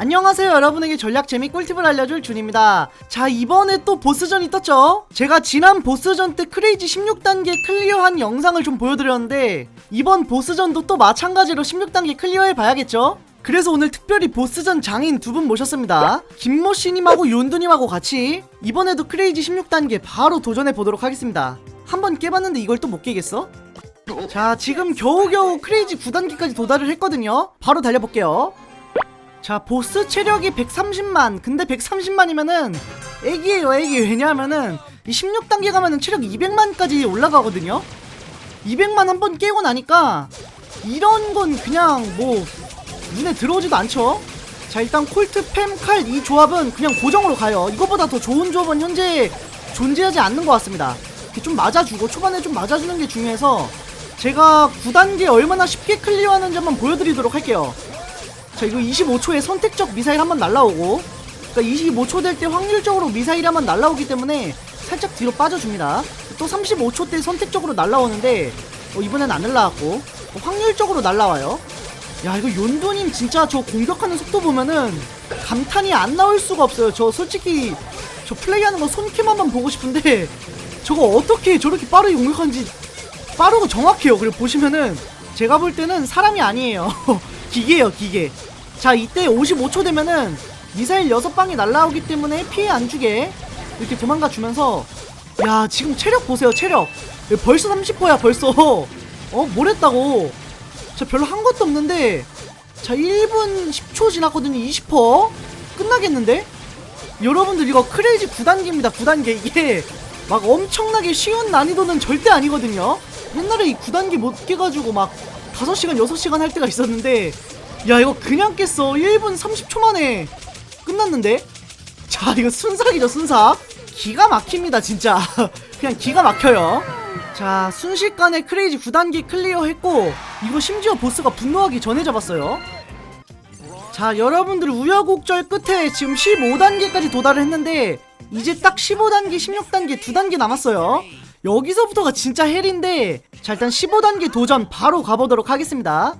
안녕하세요 여러분에게 전략 재미 꿀팁을 알려줄 준입니다. 자 이번에 또 보스전이 떴죠? 제가 지난 보스전 때 크레이지 16단계 클리어한 영상을 좀 보여드렸는데 이번 보스전도 또 마찬가지로 16단계 클리어해 봐야겠죠? 그래서 오늘 특별히 보스전 장인 두 분 모셨습니다. 김모씨님하고 윤두님하고 같이 이번에도 크레이지 16단계 바로 도전해 보도록 하겠습니다. 한번 깨봤는데 이걸 또 못 깨겠어? 자 지금 겨우겨우 크레이지 9단계까지 도달을 했거든요. 바로 달려볼게요 자 보스 체력이 130만. 근데 130만이면은 애기예요 애기. 왜냐하면은 이 16단계 가면은 체력 200만까지 올라가거든요? 200만 한 번 깨고 나니까 이런 건 그냥 뭐 눈에 들어오지도 않죠? 자 일단 콜트 팸 칼 이 조합은 그냥 고정으로 가요. 이거보다 더 좋은 조합은 현재 존재하지 않는 것 같습니다. 좀 맞아주고 초반에 좀 맞아주는 게 중요해서 제가 9단계 얼마나 쉽게 클리어하는지 한번 보여드리도록 할게요 자 이거 25초에 선택적 미사일 한번 날라오고 그러니까 25초 될 때 확률적으로 미사일이 한번 날라오기 때문에 살짝 뒤로 빠져줍니다. 또 35초 때 선택적으로 날라오는데 어, 이번엔 안 날라왔고 어, 확률적으로 날라와요. 야 이거 윤도님 진짜 저 공격하는 속도 보면은 감탄이 안 나올 수가 없어요. 저 솔직히 저 플레이하는 거 손캠 한번 보고 싶은데 저거 어떻게 저렇게 빠르게 공격하는지 빠르고 정확해요. 그리고 보시면은 제가 볼 때는 사람이 아니에요. 기계예요 기계 자 이때 55초 되면은 미사일 6방이 날라오기 때문에 피해 안 주게 이렇게 도망가 주면서 야 지금 체력 보세요 체력. 벌써 30%야 벌써. 어뭘 했다고. 자 별로 한 것도 없는데. 자 1분 10초 지났거든요 20% 끝나겠는데? 여러분들 이거 크레이지 9단계입니다 9단계. 이게 막 엄청나게 쉬운 난이도는 절대 아니거든요. 옛날에 이 9단계 못 깨가지고 막 5시간 6시간 할 때가 있었는데 야 이거 그냥 깼어. 1분 30초 만에 끝났는데? 자 이거 순삭이죠 순삭. 기가 막힙니다 진짜. 그냥 기가 막혀요. 자 순식간에 크레이지 9단계 클리어 했고 이거 심지어 보스가 분노하기 전에 잡았어요. 자 여러분들 우여곡절 끝에 지금 15단계까지 도달을 했는데 이제 딱 15단계 16단계 두 단계 남았어요. 여기서부터가 진짜 헬인데 자 일단 15단계 도전 바로 가보도록 하겠습니다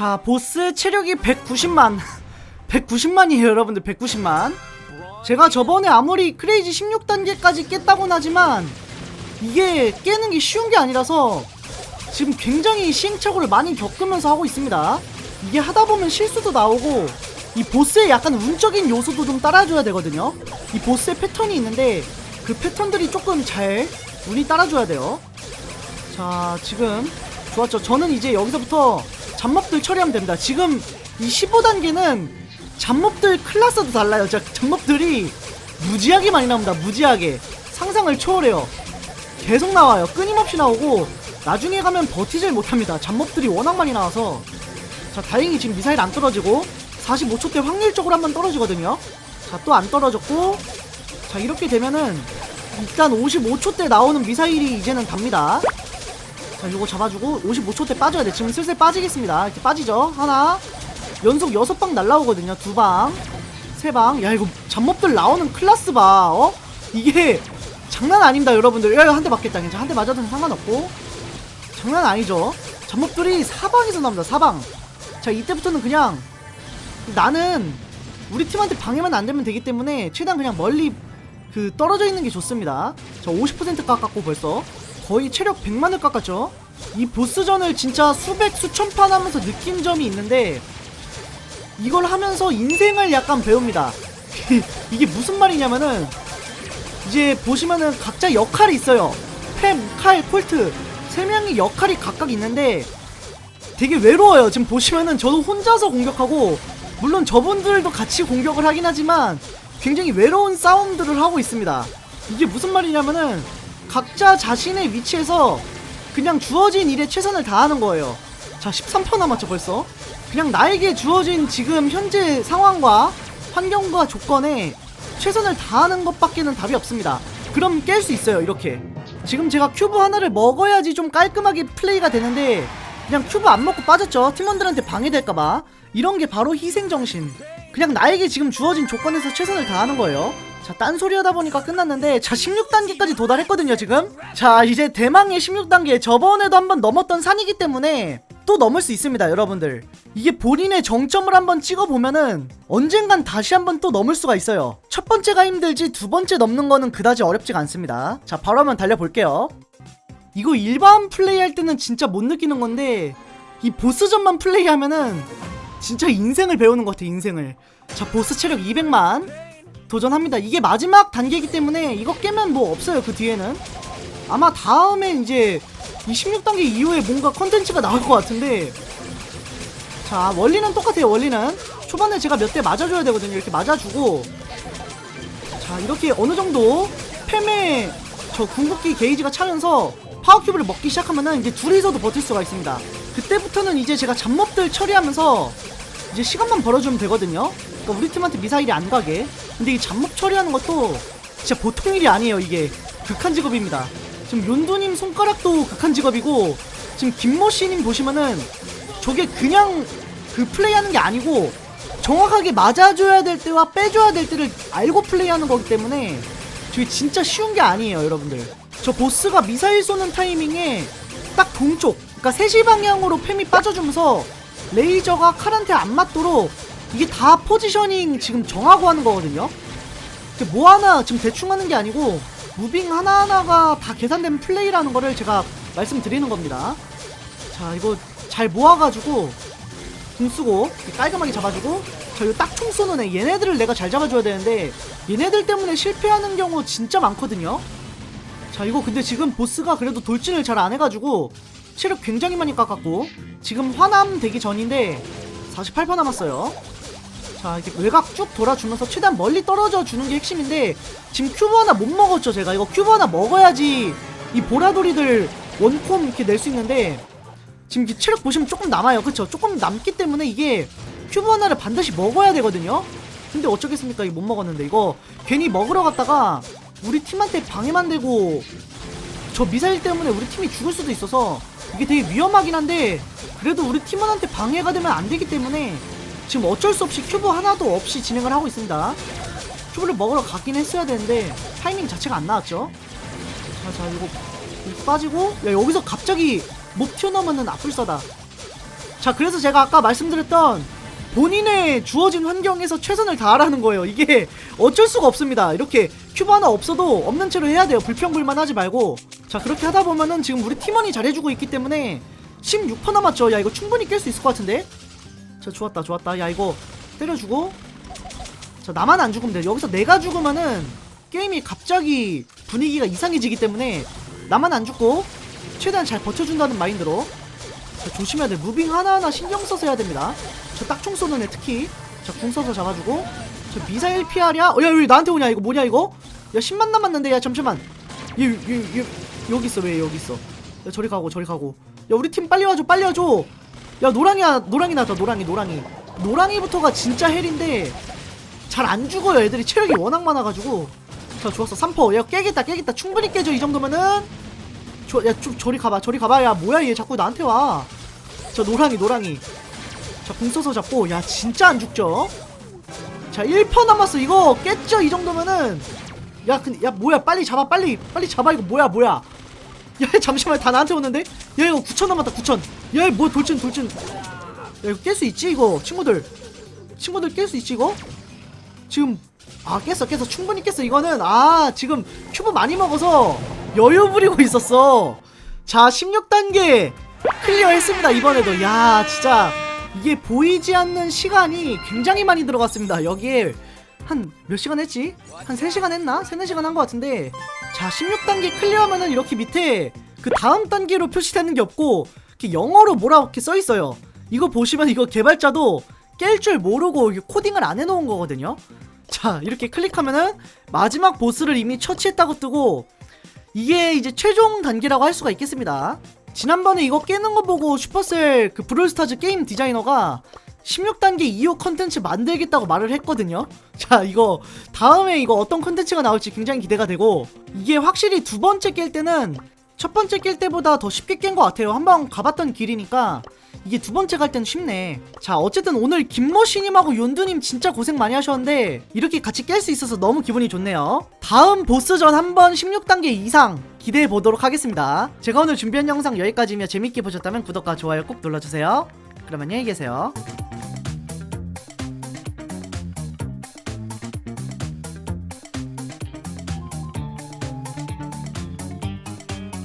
자 보스 체력이 190만. 190만이에요 여러분들 190만. 제가 저번에 아무리 크레이지 16단계까지 깼다곤 하지만 이게 깨는 게 쉬운 게 아니라서 지금 굉장히 시행착오를 많이 겪으면서 하고 있습니다. 이게 하다 보면 실수도 나오고 이 보스의 약간 운적인 요소도 좀 따라줘야 되거든요. 이 보스의 패턴이 있는데 그 패턴들이 조금 잘 운이 따라줘야 돼요. 자 지금 좋았죠. 저는 이제 여기서부터 잡몹들 처리하면 됩니다. 지금 이 15단계는 잡몹들 클라스도 달라요. 자 잡몹들이 무지하게 많이 나옵니다. 무지하게. 상상을 초월해요. 계속 나와요. 끊임없이 나오고 나중에 가면 버티질 못합니다. 잡몹들이 워낙 많이 나와서. 자 다행히 지금 미사일 안 떨어지고 45초 때 확률적으로 한번 떨어지거든요. 자 또 안 떨어졌고. 자 이렇게 되면은 일단 55초 때 나오는 미사일이 이제는 답니다 자 요거 잡아주고 55초 때 빠져야 돼. 지금 슬슬 빠지겠습니다. 이렇게 빠지죠? 하나. 연속 6방 날라오거든요 두방. 세방. 야 이거 잡몹들 나오는 클라스 봐 어? 이게 장난 아닙니다 여러분들. 야 이거 한대 맞겠다. 괜찮아 한 대 맞아도 상관없고. 장난 아니죠? 잡몹들이 사방에서 나옵니다 사방. 자 이때부터는 그냥 나는 우리 팀한테 방해만 안 되면 되기 때문에 최대한 그냥 멀리 그 떨어져 있는 게 좋습니다. 자, 50% 깎았고 벌써 거의 체력 100만을 깎았죠. 이 보스전을 진짜 수백 수천 판 하면서 느낀 점이 있는데 이걸 하면서 인생을 약간 배웁니다. 이게 무슨 말이냐면은 이제 보시면은 각자 역할이 있어요. 팸, 칼, 콜트 세 명이 역할이 각각 있는데 되게 외로워요. 지금 보시면은 저도 혼자서 공격하고 물론 저분들도 같이 공격을 하긴 하지만 굉장히 외로운 싸움들을 하고 있습니다. 이게 무슨 말이냐면은 각자 자신의 위치에서 그냥 주어진 일에 최선을 다하는 거예요. 자, 13% 남았죠, 벌써. 그냥 나에게 주어진 지금 현재 상황과 환경과 조건에 최선을 다하는 것밖에는 답이 없습니다. 그럼 깰 수 있어요, 이렇게. 지금 제가 큐브 하나를 먹어야지 좀 깔끔하게 플레이가 되는데 그냥 큐브 안 먹고 빠졌죠. 팀원들한테 방해될까봐. 이런 게 바로 희생정신. 그냥 나에게 지금 주어진 조건에서 최선을 다하는 거예요. 자, 딴소리 하다 보니까 끝났는데, 자, 16단계까지 도달했거든요, 지금? 자, 이제 대망의 16단계. 저번에도 한번 넘었던 산이기 때문에, 또 넘을 수 있습니다 여러분들. 이게 본인의 정점을 한번 찍어보면은 언젠간 다시 한번 또 넘을 수가 있어요. 첫 번째가 힘들지 두 번째 넘는 거는 그다지 어렵지가 않습니다. 자 바로 한번 달려볼게요. 이거 일반 플레이할 때는 진짜 못 느끼는 건데 이 보스전만 플레이하면은 진짜 인생을 배우는 것 같아 인생을. 자 보스 체력 200만 도전합니다. 이게 마지막 단계이기 때문에 이거 깨면 뭐 없어요 그 뒤에는. 아마 다음에 이제 이 16단계 이후에 뭔가 컨텐츠가 나올 것 같은데. 자 원리는 똑같아요 원리는. 초반에 제가 몇 대 맞아줘야 되거든요. 이렇게 맞아주고. 자 이렇게 어느 정도 팸에 저 궁극기 게이지가 차면서 파워큐브를 먹기 시작하면은 이제 둘이서도 버틸 수가 있습니다. 그때부터는 이제 제가 잡몹들 처리하면서 이제 시간만 벌어주면 되거든요. 그러니까 우리 팀한테 미사일이 안 가게 근데 이 잡몹 처리하는 것도 진짜 보통 일이 아니에요 이게. 극한 직업입니다. 지금 윤두님 손가락도 극한 직업이고 지금 김모씨님 보시면은 저게 그냥 그 플레이하는 게 아니고 정확하게 맞아줘야 될 때와 빼줘야 될 때를 알고 플레이하는 거기 때문에 저게 진짜 쉬운 게 아니에요 여러분들. 저 보스가 미사일 쏘는 타이밍에 딱 동쪽 그러니까 3시 방향으로 팸이 빠져주면서 레이저가 칼한테 안 맞도록 이게 다 포지셔닝 지금 정하고 하는 거거든요. 뭐 하나 지금 대충 하는 게 아니고 무빙 하나하나가 다 계산된 플레이라는 거를 제가 말씀드리는 겁니다. 자 이거 잘 모아가지고 궁 쓰고 깔끔하게 잡아주고 자 이거 딱 총 쏘는 애. 얘네들을 내가 잘 잡아줘야 되는데 얘네들 때문에 실패하는 경우 진짜 많거든요. 자 이거 근데 지금 보스가 그래도 돌진을 잘 안 해가지고 체력 굉장히 많이 깎았고 지금 화남 되기 전인데 48% 남았어요 자 이렇게 외곽 쭉 돌아주면서 최대한 멀리 떨어져 주는 게 핵심인데 지금 큐브 하나 못 먹었죠 제가. 이거 큐브 하나 먹어야지 이 보라돌이들 원콤 이렇게 낼 수 있는데 지금 이게 체력 보시면 조금 남아요. 그쵸? 조금 남기 때문에 이게 큐브 하나를 반드시 먹어야 되거든요. 근데 어쩌겠습니까? 이거 못 먹었는데. 이거 괜히 먹으러 갔다가 우리 팀한테 방해만 되고 저 미사일 때문에 우리 팀이 죽을 수도 있어서 이게 되게 위험하긴 한데 그래도 우리 팀원한테 방해가 되면 안 되기 때문에 지금 어쩔 수 없이 큐브 하나도 없이 진행을 하고 있습니다. 큐브를 먹으러 가긴 했어야 되는데 타이밍 자체가 안 나왔죠. 자, 자, 이거 빠지고 야 여기서 갑자기 못 튀어나오면은 악불사다. 자, 그래서 제가 아까 말씀드렸던 본인의 주어진 환경에서 최선을 다하라는 거예요. 이게 어쩔 수가 없습니다. 이렇게 큐브 하나 없어도 없는 채로 해야 돼요. 불평불만 하지 말고. 자, 그렇게 하다 보면은 지금 우리 팀원이 잘해주고 있기 때문에 16% 남았죠. 야, 이거 충분히 깰 수 있을 것 같은데? 자, 좋았다, 좋았다. 야, 이거 때려주고. 자, 나만 안 죽으면 돼. 여기서 내가 죽으면은 게임이 갑자기 분위기가 이상해지기 때문에 나만 안 죽고 최대한 잘 버텨준다는 마인드로 자, 조심해야 돼. 무빙 하나하나 신경 써서 해야 됩니다. 저 딱총 쏘는 애 특히. 자, 궁 써서 잡아주고. 저 미사일 피하랴? 어, 야, 왜 나한테 오냐, 이거 뭐냐, 이거? 야, 10만 남았는데, 야, 잠시만. 얘, 얘, 얘, 여기 있어, 왜 여기 있어? 야, 저리 가고, 저리 가고. 야, 우리 팀 빨리 와줘, 빨리 와줘! 야, 노랑이야, 노랑이 나왔다, 노랑이, 노랑이. 노랑이부터가 진짜 헬인데, 잘 안 죽어요, 애들이 체력이 워낙 많아가지고. 자, 좋았어, 3퍼. 야, 깨겠다, 깨겠다. 충분히 깨져, 이 정도면은. 저, 야, 좀 저리 가봐, 저리 가봐. 야, 뭐야, 얘 자꾸 나한테 와. 저 노랑이, 노랑이. 자, 궁 써서 잡고, 야, 진짜 안 죽죠? 자, 1퍼 남았어. 이거 깼죠? 이 정도면은. 야, 근데, 야, 뭐야, 빨리 잡아, 빨리, 빨리 잡아. 이거 뭐야, 뭐야. 야, 잠시만, 다 나한테 오는데? 야, 이거 9천 남았다, 9천. 야, 이거 뭐, 돌진, 돌진. 야, 이거 깰 수 있지, 이거? 친구들. 친구들 깰 수 있지, 이거? 지금, 아, 깼어, 깼어. 충분히 깼어. 이거는, 아, 지금 큐브 많이 먹어서 여유 부리고 있었어. 자, 16단계 클리어 했습니다, 이번에도. 야, 진짜. 이게 보이지 않는 시간이 굉장히 많이 들어갔습니다. 여기에 한 몇 시간 했지? 한 3시간 했나? 3, 4시간 한 것 같은데 자 16단계 클리어하면은 이렇게 밑에 그 다음 단계로 표시되는 게 없고 이렇게 영어로 뭐라 이렇게 써 있어요. 이거 보시면 이거 개발자도 깰 줄 모르고 코딩을 안 해놓은 거거든요. 자 이렇게 클릭하면은 마지막 보스를 이미 처치했다고 뜨고 이게 이제 최종 단계라고 할 수가 있겠습니다. 지난번에 이거 깨는 거 보고 슈퍼셀 그 브롤스타즈 게임 디자이너가 16단계 이후 컨텐츠 만들겠다고 말을 했거든요. 자, 이거 다음에 이거 어떤 컨텐츠가 나올지 굉장히 기대가 되고 이게 확실히 두 번째 깰 때는 첫 번째 깰 때보다 더 쉽게 깬 것 같아요. 한 번 가봤던 길이니까 이게 두 번째 갈 때는 쉽네. 자, 어쨌든 오늘 김머신님하고 윤두님 진짜 고생 많이 하셨는데 이렇게 같이 깰 수 있어서 너무 기분이 좋네요. 다음 보스전 한번 16단계 이상 기대해 보도록 하겠습니다. 제가 오늘 준비한 영상 여기까지며 재밌게 보셨다면 구독과 좋아요 꼭 눌러주세요. 그럼 안녕히 계세요.